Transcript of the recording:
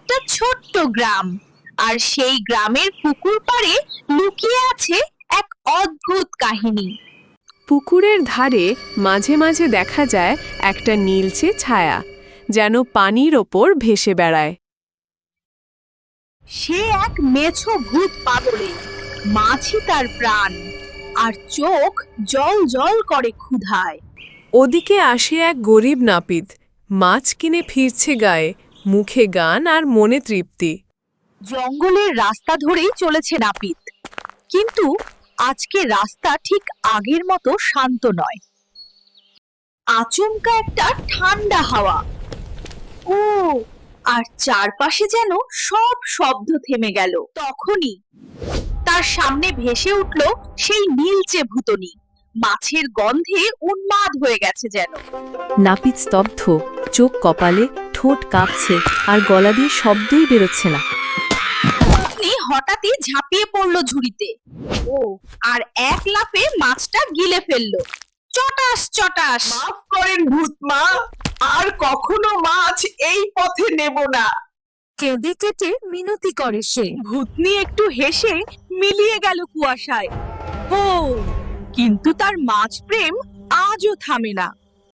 একটা ছোট্ট গ্রাম। আর সেই গ্রামের পুকুর পাড়ে লুকিয়ে আছে এক অদ্ভুত কাহিনী। পুকুরের ধারে মাঝে মাঝে দেখা যায় একটা নীলচে ছায়া যেন পানির ওপর ভেসে বেড়ায়। সে এক মেছো ভূত পাগলে মাছই তার প্রাণ আর চোখ জল জল করে ক্ষুধায়। ওদিকে আসে এক গরিব নাপিত মাছ কিনে ফিরছে গায়ে মুখে গান আর মনে তৃপ্তি। জঙ্গলের রাস্তা ধরেই চলেছে নাপিত। কিন্তু আজকে রাস্তা ঠিক আগের মতো শান্ত নয়। আচমকা একটা ঠান্ডা হাওয়া। ও আর চারপাশে যেন সব শব্দ থেমে গেল। তখনই তার সামনে ভেসে উঠল সেই নীলচে ভূতনি। মাছের গন্ধে উন্মাদ হয়ে গেছে যেন। নাপিত স্তব্ধ চোখ কপালে ঠোঁট কাঁপছে আর গলা দিয়ে শব্দই বেরোচ্ছে না। হঠাৎই ঝাঁপিয়ে পড়ল ঝুড়িতে। ও আর এক লাফে মাছটা গিলে ফেলল। চটাস চটাস। মাফ করেন ভূত মা আর কখনো মাছ এই পথে নেব না। কেঁদে কেটে মিনতি করে সে। ভূতনি একটু হেসে মিলিয়ে গেল কুয়াশায়। ও কিন্তু তার মাছ প্রেম আজও থামে না।